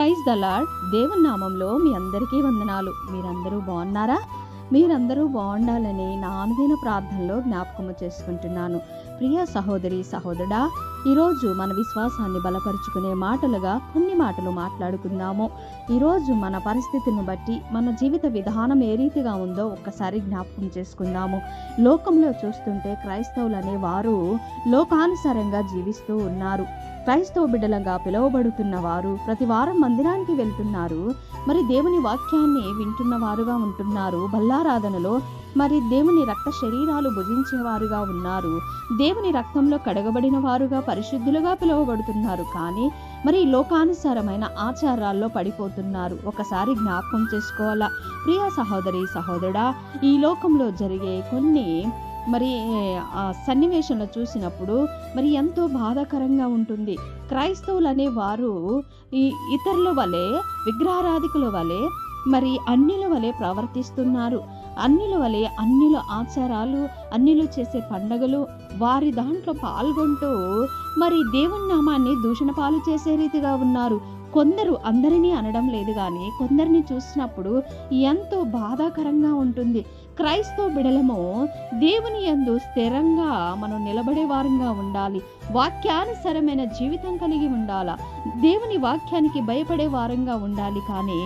Praise the దేవుని నామంలో మీ అందరికీ వందనాలు. మీరందరూ బాగున్నారా? మీరందరూ బాగుండాలని నా అనుదిన ప్రార్థనలో జ్ఞాపకము చేసుకుంటున్నాను. ప్రియ సహోదరి సహోదరా ఈరోజు మన విశ్వాసాన్ని బలపరుచుకునే మాటలుగా కొన్ని మాటలు మాట్లాడుకుందాము. ఈరోజు మన పరిస్థితిని బట్టి మన జీవిత విధానం ఏ రీతిగా ఉందో ఒక్కసారి జ్ఞాపకం చేసుకుందాము. లోకంలో చూస్తుంటే క్రైస్తవులు అనే వారు లోకానుసారంగా జీవిస్తూ ఉన్నారు. క్రైస్తవ బిడ్డలంగా పిలువబడుతున్న వారు ప్రతి వారం మందిరానికి వెళ్తున్నారు. మరి దేవుని వాక్యాన్ని వింటున్న వారుగా ఉంటున్నారు. బల్లారాధనలో మరి దేవుని రక్త శరీరాలు భుజించేవారుగా ఉన్నారు. దేవుని రక్తంలో కడగబడిన వారుగా పరిశుద్ధులుగా పిలువబడుతున్నారు. కానీ మరి లోకానుసారమైన ఆచారాల్లో పడిపోతున్నారు. ఒకసారి జ్ఞాపకం చేసుకోవాలా? ప్రియ సహోదరి సహోదరుడా ఈ లోకంలో జరిగే కొన్ని మరి సన్నివేశంలో చూసినప్పుడు మరి ఎంతో బాధాకరంగా ఉంటుంది. క్రైస్తవులు అనే వారు ఈ ఇతరుల వలె విగ్రహారాధికుల వలె మరి అన్యుల వలె ప్రవర్తిస్తున్నారు. అన్నిల వలె అన్నిల ఆచారాలు అన్నిలు చేసే పండగలు వారి దాంట్లో పాల్గొంటూ మరి దేవుని నామాన్ని దూషణ పాలు చేసే రీతిగా ఉన్నారు. కొందరు అందరినీ అనడం లేదు కానీ కొందరిని చూసినప్పుడు ఎంతో బాధాకరంగా ఉంటుంది. క్రైస్తవ బిడలము దేవుని యందు స్థిరంగా మనం నిలబడే వారంగా ఉండాలి. వాక్యానుసరమైన జీవితం కలిగి ఉండాలా? దేవుని వాక్యానికి భయపడే వారంగా ఉండాలి కానీ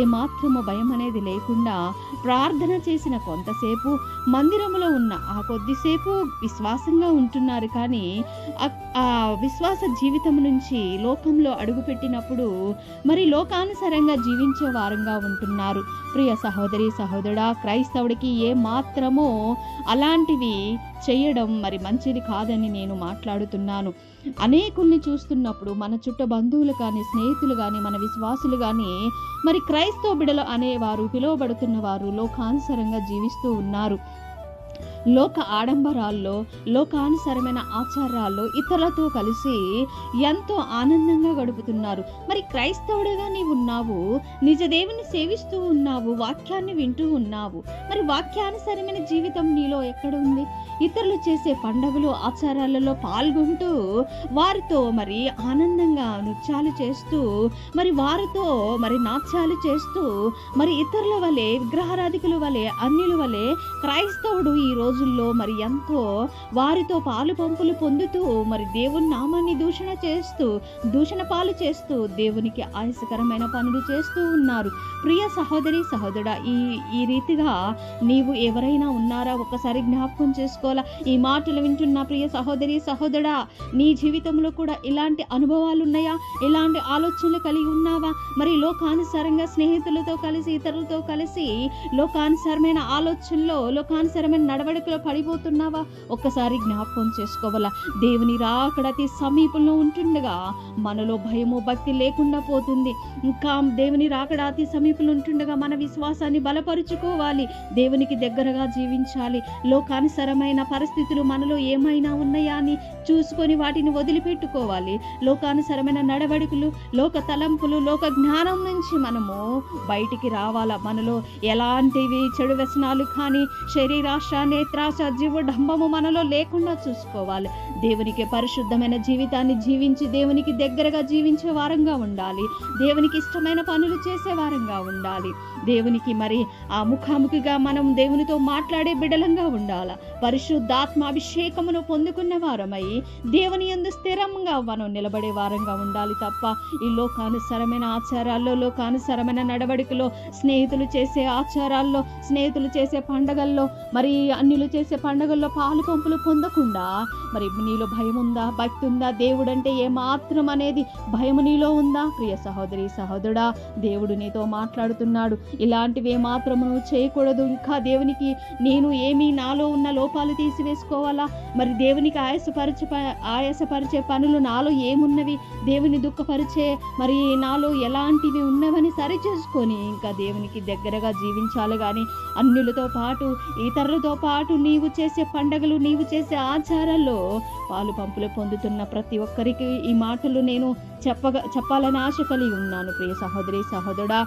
ఏ మాత్రము భయం అనేది లేకుండా ప్రార్థన చేసిన కొంతసేపు మందిరములో ఉన్న ఆ కొద్దిసేపు విశ్వాసంగా ఉంటున్నారు కానీ ఆ- ఆ విశ్వాస జీవితం నుంచి లోకంలో అడుగుపెట్టినప్పుడు మరి లోకానుసారంగా జీవించే వారంగా ఉంటున్నారు. ప్రియ సహోదరి సహోదరుడా క్రైస్తవుడికి ఏ మాత్రమో అలాంటివి చేయడం మరి మంచిది కాదని నేను మాట్లాడుతున్నాను. అనేకుల్ని చూస్తున్నప్పుడు మన చుట్ట బంధువులు కానీ స్నేహితులు కానీ మన విశ్వాసులు కానీ మరి క్రైస్తవ బిడలు అనేవారు పిలువబడుతున్న వారు లోకానుసరంగా జీవిస్తూ ఉన్నారు. లోక ఆడంబరాల్లో లోకానుసరమైన ఆచారాల్లో ఇతరులతో కలిసి ఎంతో ఆనందంగా గడుపుతున్నారు. మరి క్రైస్తవుడిగా నీవు ఉన్నావు నిజ దేవుని సేవిస్తూ ఉన్నావు వాక్యాన్ని వింటూ ఉన్నావు. మరి వాక్యానుసరమైన జీవితం నీలో ఎక్కడ ఉంది? ఇతరులు చేసే పండగలు ఆచారాలలో పాల్గొంటూ వారితో మరి ఆనందంగా నృత్యాలు చేస్తూ మరి వారితో మరి నాట్యాలు చేస్తూ మరి ఇతరుల వలె విగ్రహారాధికుల వలె అన్యుల వలె క్రైస్తవుడు ఈ రోజుల్లో మరి ఎంతో వారితో పాలు పంపులు పొందుతూ మరి దేవుని నామాన్ని దూషణ చేస్తూ దూషణ పాలు చేస్తూ దేవునికి ఆయాసకరమైన పనులు చేస్తూ ఉన్నారు. ప్రియ సహోదరి సహోదరుడా ఈ ఈ రీతిగా నీవు ఎవరైనా ఉన్నారా? ఒక్కసారి జ్ఞాపకం చేసుకోవాలా? ఈ మాటలు వింటున్న ప్రియ సహోదరి సహోదరా నీ జీవితంలో కూడా ఇలాంటి అనుభవాలు ఉన్నాయా? ఇలాంటి ఆలోచనలు కలిగి ఉన్నావా? మరి లోకానుసారంగా స్నేహితులతో కలిసి ఇతరులతో కలిసి లోకానుసారమైన ఆలోచనలో లోకానుసారమైన నడవడికలో పడిపోతున్నావా? ఒక్కసారి జ్ఞాపకం చేసుకోవాలా? దేవుని రాకడ అతి సమీపంలో ఉంటుండగా మనలో భయము భక్తి లేకుండా పోతుంది. ఇంకా దేవుని రాకడ అతి సమీపంలో ఉంటుండగా మన విశ్వాసాన్ని బలపరుచుకోవాలి. దేవునికి దగ్గరగా జీవించాలి. లోకానుసరమైన పరిస్థితులు మనలో ఏమైనా ఉన్నాయా అని చూసుకొని వాటిని వదిలిపెట్టుకోవాలి. లోకానుసరమైన నడవడికలు లోక తలంపులు లోక జ్ఞానం నుంచి మనము బయటికి రావాలా? మనలో ఎలాంటివి చెడు వ్యసనాలు కానీ శరీరాష్ట్రాన్ని నేత్రాశ డంబము మనలో లేకుండా చూసుకోవాలి. దేవునికి పరిశుద్ధమైన జీవితాన్ని జీవించి దేవునికి దగ్గరగా జీవించే వారంగా ఉండాలి. దేవునికి ఇష్టమైన పనులు చేసే వారంగా ఉండాలి. దేవునికి మరి ఆ ముఖాముఖిగా మనం దేవునితో మాట్లాడే బిడలంగా ఉండాలి? పరిశుద్ధాత్మ అభిషేకమును పొందుకున్న వారమై దేవుని యందు స్థిరంగా మనం నిలబడే వారంగా ఉండాలి తప్ప ఈ లోకానుసరమైన ఆచారాల్లో లోకానుసరమైన నడవడికలో స్నేహితులు చేసే ఆచారాల్లో స్నేహితులు చేసే పండగల్లో మరి అన్ని అన్యులు చేసే పండుగల్లో పాలు పంపులు పొందకుండా మరి నీలో భయం ఉందా భక్తి ఉందా దేవుడంటే ఏమాత్రం అనేది భయం నీలో ఉందా? ప్రియ సహోదరి సహోదరుడా దేవుడు నీతో మాట్లాడుతున్నాడు. ఇలాంటివి ఏమాత్రము నువ్వు చేయకూడదు. ఇంకా దేవునికి నేను ఏమి నాలో ఉన్న లోపాలు తీసివేసుకోవాలా? మరి దేవునికి ఆయాసపరిచే ప- ఆయాసపరిచే పనులు నాలో ఏమున్నవి? దేవుని దుఃఖపరిచే మరి నాలో ఎలాంటివి ఉన్నవని సరి చేసుకొని ఇంకా దేవునికి దగ్గరగా జీవించాలి. కానీ అన్యులతో పాటు ఇతరులతో పాటు నీవు చేసే పండగలు నీవు చేసే ఆచారాల్లో పాలు పంపులు పొందుతున్న ప్రతి ఒక్కరికి ఈ మాటలు నేను చెప్పగా చెప్పాలని ఆశ కలిగి ఉన్నాను. ప్రియ సహోదరి సహోదరా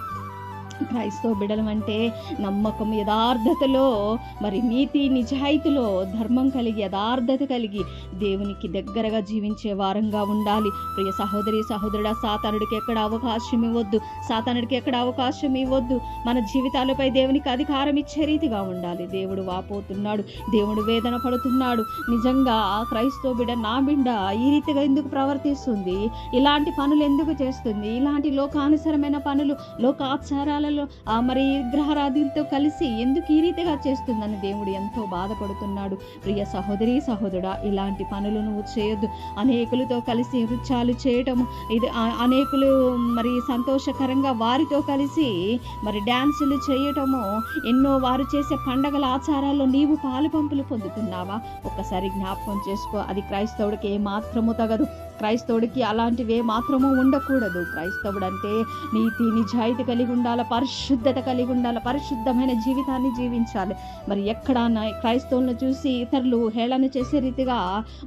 క్రైస్తవ బిడలం అంటే నమ్మకం యథార్థతలో మరి నీతి నిజాయితీలో ధర్మం కలిగి యథార్థత కలిగి దేవునికి దగ్గరగా జీవించే వారంగా ఉండాలి. ప్రియ సహోదరి సహోదరుడా సాతానుడికి ఎక్కడ అవకాశం ఇవ్వద్దు? సాతానుడికి ఎక్కడ అవకాశం ఇవ్వద్దు? మన జీవితాలపై దేవునికి అధికారం ఇచ్చే రీతిగా ఉండాలి. దేవుడు వాపోతున్నాడు. దేవుడు వేదన పడుతున్నాడు. నిజంగా క్రైస్తవ బిడ్డ నా బిడ్డ ఈ రీతిగా ఎందుకు ప్రవర్తిస్తుంది? ఇలాంటి పనులు ఎందుకు చేస్తుంది? ఇలాంటి లోకానుసరమైన పనులు లోకాచారాల ఆ మరి విగ్రహారాధులతో కలిసి ఎందుకు ఈ రీతిగా చేస్తుందని దేవుడు ఎంతో బాధపడుతున్నాడు. ప్రియ సహోదరి సహోదరుడా ఇలాంటి పనులు నువ్వు చేయొద్దు. అనేకులతో కలిసి నృత్యాలు చేయటము ఇది అనేకులు మరి సంతోషకరంగా వారితో కలిసి మరి డ్యాన్సులు చేయటము ఎన్నో వారు చేసే పండగల ఆచారాల్లో నీవు పాలు పంపులు పొందుతున్నావా? ఒక్కసారి జ్ఞాపకం చేసుకో అది క్రైస్తవుడికి ఏ మాత్రము తగదు. క్రైస్తవుడికి అలాంటివి మాత్రము ఉండకూడదు. క్రైస్తవుడు అంటే నీతి నిజాయితీ కలిగి ఉండాలి పరిశుద్ధత కలిగి ఉండాలి పరిశుద్ధమైన జీవితాన్ని జీవించాలి. మరి ఎక్కడ క్రైస్తవులను చూసి ఇతరులు హేళన చేసే రీతిగా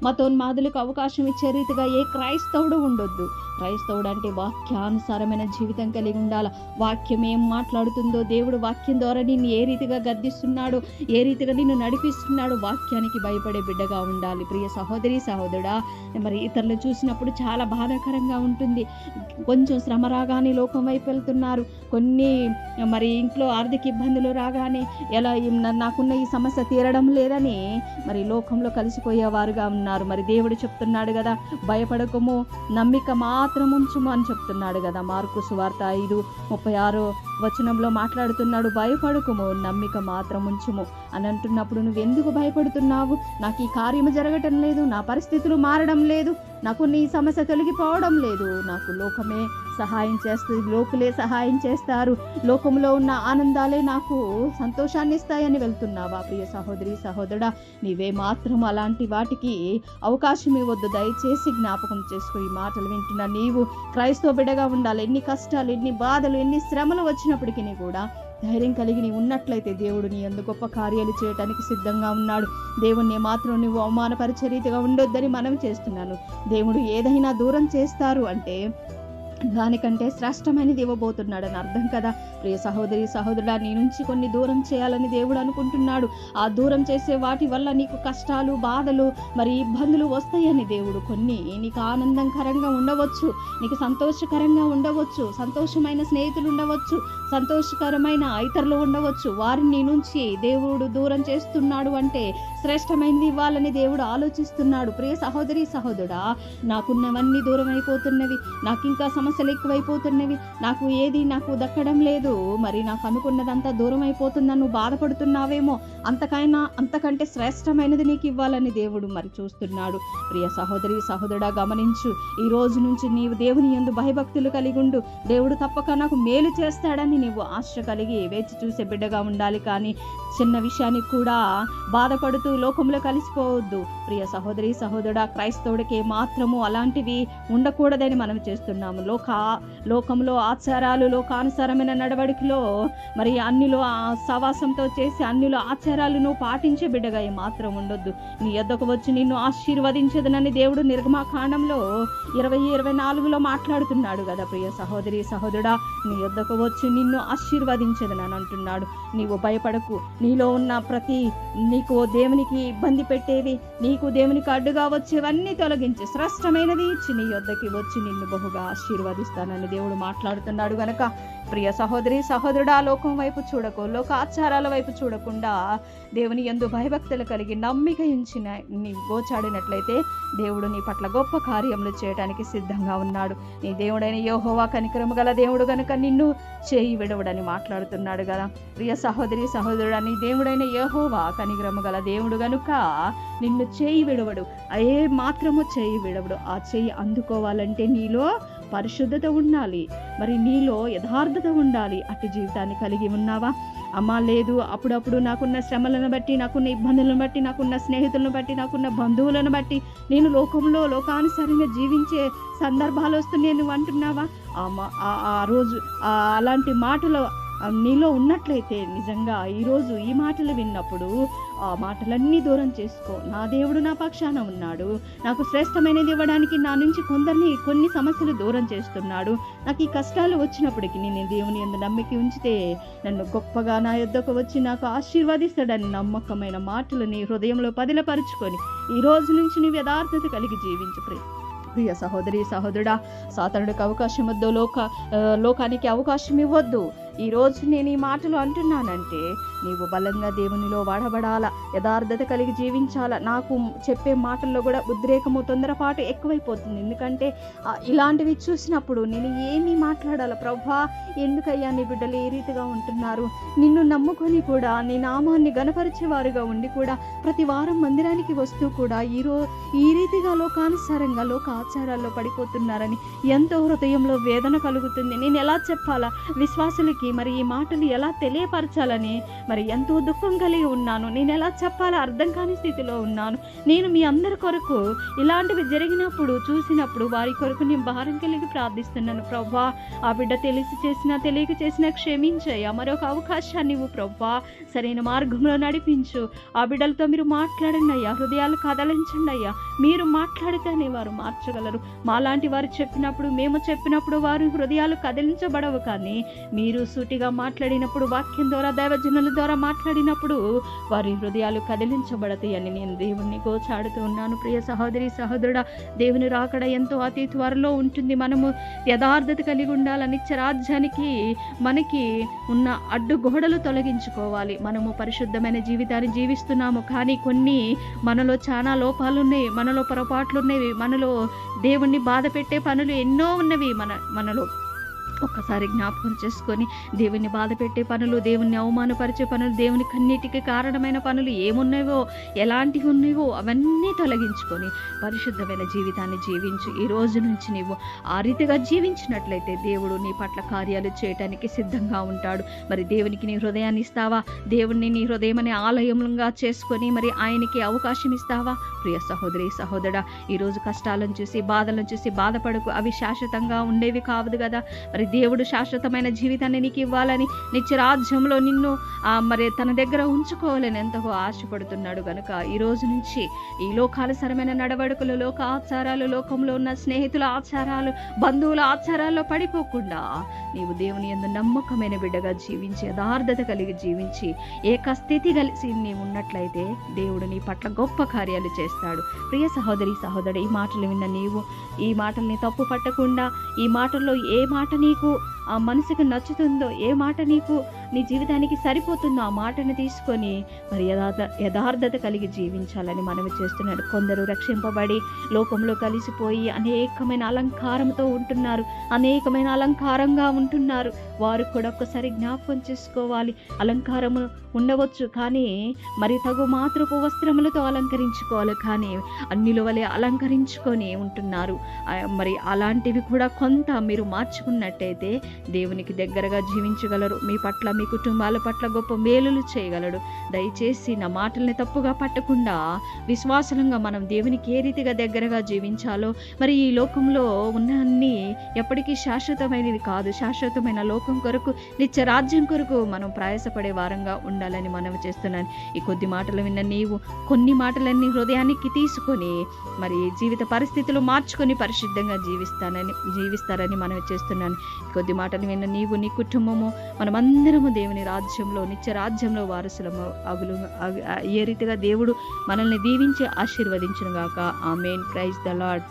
మతోన్మాదులకు అవకాశం ఇచ్చే రీతిగా ఏ క్రైస్తవుడు ఉండొద్దు. క్రైస్తవుడు అంటే వాక్యానుసారమైన జీవితం కలిగి ఉండాలి? వాక్యం ఏం మాట్లాడుతుందో దేవుడు వాక్యం ద్వారా నిన్ను ఏ రీతిగా గద్దిస్తున్నాడు ఏ రీతిగా నిన్ను నడిపిస్తున్నాడు వాక్యానికి భయపడే బిడ్డగా ఉండాలి. ప్రియ సహోదరి సహోదరుడా మరి ఇతరులు చూసినప్పుడు చాలా బాధాకరంగా ఉంటుంది. కొంచెం శ్రమ రాగానే లోకం వైపు వెళ్తున్నారు. కొన్ని మరి ఇంట్లో ఆర్థిక ఇబ్బందులు రాగానే ఎలా నాకున్న ఈ సమస్య తీరడం లేదని మరి లోకంలో కలిసిపోయేవారుగా ఉన్నారు. మరి దేవుడు చెప్తున్నాడు కదా భయపడకము నమ్మిక మాత్రం ఉంచుము అని చెప్తున్నాడు కదా. మార్కు సువార్త ఐదు ముప్పై ఆరో వచనంలో మాట్లాడుతున్నాడు భయపడకుము నమ్మిక మాత్రం ఉంచుము. అని అంటున్నప్పుడు నువ్వు ఎందుకు భయపడుతున్నావు? నాకు ఈ కార్యము జరగటం లేదు నా పరిస్థితులు మారడం లేదు నాకు నీ సమస్య తొలగిపోవడం లేదు. నాకు లోకమే సహాయం చేస్తుంది లోకులే సహాయం చేస్తారు. లోకంలో ఉన్న ఆనందాలే నాకు సంతోషాన్ని ఇస్తాయని వెళ్తున్నావా? ప్రియ సహోదరి సహోదరుడా నీవే మాత్రం అలాంటి వాటికి అవకాశం ఇవ్వద్దు. దయచేసి జ్ఞాపకం చేసుకో. ఈ మాటలు వింటున్న నీవు క్రైస్తవ బిడ్డగా ఉండాలి. ఎన్ని కష్టాలు ఎన్ని బాధలు ఎన్ని శ్రమలు వచ్చి వచ్చినప్పటికీ కూడా ధైర్యం కలిగి నీ ఉన్నట్లయితే దేవుడు నీ అందు గొప్ప కార్యాలు చేయడానికి సిద్ధంగా ఉన్నాడు. దేవుణ్ణి మాత్రం నువ్వు అవమానపరిచే రీతిగా ఉండొద్దని మనం చేస్తున్నాను. దేవుడు ఏదైనా దూరం చేస్తారు అంటే దానికంటే శ్రేష్టమైనది ఇవ్వబోతున్నాడు అని అర్థం కదా. ప్రియ సహోదరి సహోదరుడా నీ నుంచి కొన్ని దూరం చేయాలని దేవుడు అనుకుంటున్నాడు. ఆ దూరం చేసే వాటి వల్ల నీకు కష్టాలు బాధలు మరి ఇబ్బందులు వస్తాయని దేవుడు కొన్ని. నీకు ఆనందకరంగా ఉండవచ్చు నీకు సంతోషకరంగా ఉండవచ్చు సంతోషమైన స్నేహితులు ఉండవచ్చు సంతోషకరమైన ఇతరులు ఉండవచ్చు. వారిని నీ నుంచి దేవుడు దూరం చేస్తున్నాడు అంటే శ్రేష్టమైనది ఇవ్వాలని దేవుడు ఆలోచిస్తున్నాడు. ప్రియ సహోదరి సహోదరుడా నాకున్నవన్నీ దూరం అయిపోతున్నవి నాకు ఇంకా సమస్యలు ఎక్కువైపోతున్నవి. నాకు ఏది నాకు దక్కడం లేదు. మరి నాకు అనుకున్నదంతా దూరం అయిపోతుందని నువ్వు బాధపడుతున్నావేమో. అంతకైనా అంతకంటే శ్రేష్టమైనది నీకు ఇవ్వాలని దేవుడు మరి చూస్తున్నాడు. ప్రియ సహోదరి సహోదరుడా గమనించు. ఈ రోజు నుంచి నీవు దేవుని యందు భయభక్తులు కలిగి ఉండు. దేవుడు తప్పక నాకు మేలు చేస్తాడని నీవు ఆశ కలిగి వేచి చూసే బిడ్డగా ఉండాలి కానీ చిన్న విషయానికి కూడా బాధపడుతూ లోకంలో కలిసిపోవద్దు. ప్రియ సహోదరి సహోదరుడా క్రైస్తవుడికి మాత్రము అలాంటివి ఉండకూడదని మనం చేస్తున్నాము. లోక లోకంలో ఆచారాలు లోకానుసారమైన నడవడికలో మరి అన్నిలో ఆ సవాసంతో చేసి అన్నిలో ఆచారాలను పాటించే బిడ్డగా ఏ మాత్రం ఉండొద్దు. నీ ఎద్దకు వచ్చి నిన్ను ఆశీర్వదించదనని దేవుడు నిర్గమాకాండంలో ఇరవై ఇరవై నాలుగులో మాట్లాడుతున్నాడు కదా ప్రియ సహోదరి సహోదరుడా. నీ యొద్దకు వచ్చి నిన్ను ఆశీర్వదించదనని అంటున్నాడు. నీవు భయపడకు. నీలో ఉన్న ప్రతి నీకు దేవునికి ఇబ్బంది పెట్టేవి నీకు దేవునికి అడ్డుగా వచ్చేవన్నీ తొలగించి శ్రేష్టమైనది ఇచ్చి నీ యొద్దకి వచ్చి నిన్ను బహుగా ఆశీర్వదిస్తానని దేవుడు మాట్లాడుతున్నాడు గనక. ప్రియ సహోదరి సహోదరుడా లోకం వైపు చూడకు లోక ఆచారాల వైపు చూడకుండా దేవుని ఎందు భయభక్తులు కలిగి నమ్మిక ఇచ్చిన నీ గోచాడినట్లయితే దేవుడు నీ పట్ల గొప్ప కార్యములు చేయడానికి సిద్ధంగా ఉన్నాడు. నీ దేవుడైన యోహోవా కనికరము గల దేవుడు గనుక నిన్ను చేయి విడవడని మాట్లాడుతున్నాడు కదా ప్రియ సహోదరి సహోదరుడు నీ దేవుడైన యోహోవా కనికరము గల దేవుడు గనుక నిన్ను చేయి విడవడు. ఏ మాత్రము చేయి విడవడు. ఆ చేయి అందుకోవాలంటే నీలో పరిశుద్ధత ఉండాలి. మరి నీలో యథార్థత ఉండాలి. అట్టి జీవితాన్ని కలిగి ఉన్నావా? అమ్మా లేదు. అప్పుడప్పుడు నాకున్న శ్రమలను బట్టి నాకున్న ఇబ్బందులను బట్టి నాకున్న స్నేహితులను బట్టి నాకున్న బంధువులను బట్టి నేను లోకంలో లోకానుసారంగా జీవించే సందర్భాలు వస్తున్నాయి నువ్వు అంటున్నావా? ఆ రోజు అలాంటి మాటలు నీలో ఉన్నట్లయితే నిజంగా ఈరోజు ఈ మాటలు విన్నప్పుడు ఆ మాటలన్నీ దూరం చేసుకో. నా దేవుడు నా పక్షాన ఉన్నాడు. నాకు శ్రేష్టమైనది ఇవ్వడానికి నా నుంచి కొందరిని కొన్ని సమస్యలు దూరం చేస్తున్నాడు. నాకు ఈ కష్టాలు వచ్చినప్పటికీ నేను దేవుని ఎందు నమ్మిక ఉంచితే నన్ను గొప్పగా నా యొద్దకు వచ్చి నాకు ఆశీర్వదిస్తాడని నమ్మకమైన మాటలు నీ హృదయంలో పదిలపరుచుకొని ఈ రోజు నుంచి నీ యథార్థత కలిగి జీవించు ప్రియ ప్రియ సహోదరి సహోదరుడా సాతనుడికి అవకాశం వద్దు లోక లోకానికి అవకాశం ఇవ్వద్దు. ఈరోజు నేను ఈ మాటలు అంటున్నానంటే నీవు బలంగా దేవునిలో వాడబడాలా యథార్థత కలిగి జీవించాలా. నాకు చెప్పే మాటల్లో కూడా ఉద్రేకము తొందరపాటు ఎక్కువైపోతుంది. ఎందుకంటే ఇలాంటివి చూసినప్పుడు నేను ఏమి మాట్లాడాలా? ప్రభా ఎందుకయ్యా నీ బిడ్డలు ఏ రీతిగా ఉంటున్నారు? నిన్ను నమ్ముకొని కూడా నీ నామాన్ని గనపరిచేవారుగా ఉండి కూడా ప్రతి వారం మందిరానికి వస్తూ కూడా ఈరో ఈ రీతిగా లోకానుసారంగా లోక ఆచారాల్లో పడిపోతున్నారని ఎంతో హృదయంలో వేదన కలుగుతుంది. నేను ఎలా చెప్పాలా? విశ్వాసులకి మరి ఈ మాటలు ఎలా తెలియపరచాలని మరి ఎంతో దుఃఖం కలిగి ఉన్నాను. నేను ఎలా చెప్పాలో అర్థం కాని స్థితిలో ఉన్నాను. నేను మీ అందరి కొరకు ఇలాంటివి జరిగినప్పుడు చూసినప్పుడు వారి కొరకు నేను భారం కలిగి ప్రార్థిస్తున్నాను. ప్రభా ఆ బిడ్డ తెలిసి చేసినా తెలియక చేసినా క్షమించయ్యా. మరొక అవకాశాన్ని ఇవ్వు ప్రవ్వా. సరైన మార్గంలో నడిపించు. ఆ బిడ్డలతో మీరు మాట్లాడండి అయ్యా. హృదయాలు కదలించండి అయ్యా. మీరు మాట్లాడితేనే వారు మార్చగలరు. మాలాంటి వారు చెప్పినప్పుడు మేము చెప్పినప్పుడు వారు హృదయాలు కదిలించబడవు కానీ మీరు సూటిగా మాట్లాడినప్పుడు వాక్యం ద్వారా దైవజనుల ద్వారా మాట్లాడినప్పుడు వారి హృదయాలు కదిలించబడతాయని నేను దేవుణ్ణి గోచాడుతూ ఉన్నాను. ప్రియ సహోదరి సహోదరుడా దేవుని రాకడ ఎంతో అతి త్వరలో ఉంటుంది. మనము యథార్థత కలిగి ఉండాలని నిత్య రాజ్యానికి మనకి ఉన్న అడ్డు గోడలు తొలగించుకోవాలి. మనము పరిశుద్ధమైన జీవితాన్ని జీవిస్తున్నాము. కానీ కొన్ని మనలో చాలా లోపాలు ఉన్నాయి మనలో పొరపాట్లు ఉన్నవి మనలో దేవుణ్ణి బాధ పెట్టే పనులు ఎన్నో ఉన్నవి మన మనలో. ఒక్కసారి జ్ఞాపకం చేసుకొని దేవుని బాధ పెట్టే పనులు దేవుణ్ణి అవమానపరిచే పనులు దేవుని కన్నిటికి కారణమైన పనులు ఏమున్నాయో ఎలాంటివి ఉన్నాయో అవన్నీ తొలగించుకొని పరిశుద్ధమైన జీవితాన్ని జీవించు. ఈ రోజు నుంచి నీవు ఆ రీతిగా జీవించినట్లయితే దేవుడు నీ పట్ల కార్యాలు చేయటానికి సిద్ధంగా ఉంటాడు. మరి దేవునికి నీ హృదయాన్ని ఇస్తావా? దేవుణ్ణి నీ హృదయం అనే ఆలయంగా చేసుకొని మరి ఆయనకి అవకాశం ఇస్తావా? ప్రియ సహోదరి సహోదరా ఈరోజు కష్టాలను చూసి బాధలను చూసి బాధపడకు. అవి శాశ్వతంగా ఉండేవి కావదు కదా. మరి దేవుడు శాశ్వతమైన జీవితాన్ని నీకు ఇవ్వాలని నిత్య రాజ్యంలో నిన్ను మరి తన దగ్గర ఉంచుకోవాలని ఎంతగా ఆశపడుతున్నాడు గనుక ఈ రోజు నుంచి ఈ లోకానుసరమైన నడవడుకలు లోక ఆచారాలు లోకంలో ఉన్న స్నేహితుల ఆచారాలు బంధువుల ఆచారాల్లో పడిపోకుండా నీవు దేవుని ఎందు నమ్మకమైన బిడ్డగా జీవించి యథార్థత కలిగి జీవించి ఏక స్థితి కలిసి నీవు ఉన్నట్లయితే దేవుడు నీ పట్ల గొప్ప కార్యాలు చేస్తాడు. ప్రియ సహోదరి సహోదరి ఈ మాటలు విన్న నీవు ఈ మాటల్ని తప్పు పట్టకుండా ఈ మాటల్లో ఏ మాట నీకు ఆ మనసుకు నచ్చుతుందో ఏ మాట నీకు నీ జీవితానికి సరిపోతుందో ఆ మాటను తీసుకొని మరి యథార్థ యథార్థత కలిగి జీవించాలని మనవి చేస్తున్నాడు. కొందరు రక్షింపబడి లోకంలో కలిసిపోయి అనేకమైన అలంకారంతో ఉంటున్నారు. అనేకమైన అలంకారంగా ఉంటున్నారు. వారు కూడా ఒక్కసారి జ్ఞాపకం చేసుకోవాలి. అలంకారము ఉండవచ్చు కానీ మరి తగు మాతృపు వస్త్రములతో అలంకరించుకోవాలి కానీ అన్నిల వలె అలంకరించుకొని ఉంటున్నారు. మరి అలాంటివి కూడా కొంత మీరు మార్చుకున్నట్టయితే దేవునికి దగ్గరగా జీవించగలరు. మీ పట్ల మీ కుటుంబాల పట్ల గొప్ప మేలులు చేయగలడు. దయచేసి నా మాటల్ని తప్పుగా పట్టకుండా విశ్వాసంగా మనం దేవునికి ఏ రీతిగా దగ్గరగా జీవించాలో మరి ఈ లోకంలో ఉన్న అన్ని ఎప్పటికీ శాశ్వతమైనది కాదు. శాశ్వతమైన లోకం కొరకు నిత్య రాజ్యం కొరకు మనం ప్రయాసపడే వారంగా ఉండాలని మనం చేస్తున్నాను. ఈ కొద్ది మాటలు విన్న నీవు కొన్ని మాటలన్నీ హృదయానికి తీసుకొని మరి జీవిత పరిస్థితులు మార్చుకొని పరిశుద్ధంగా జీవిస్తానని జీవిస్తారని మనం చేస్తున్నాను. కొద్ది కొద్ది మాటలు విన్న నీవు నీ కుటుంబము మనమందరము దేవుని రాజ్యంలో నిత్య రాజ్యంలో వారసులము అగులు ఏ రీతిగా దేవుడు మనల్ని దీవించి ఆశీర్వదించును గాక ఆమెన్. Praise the lord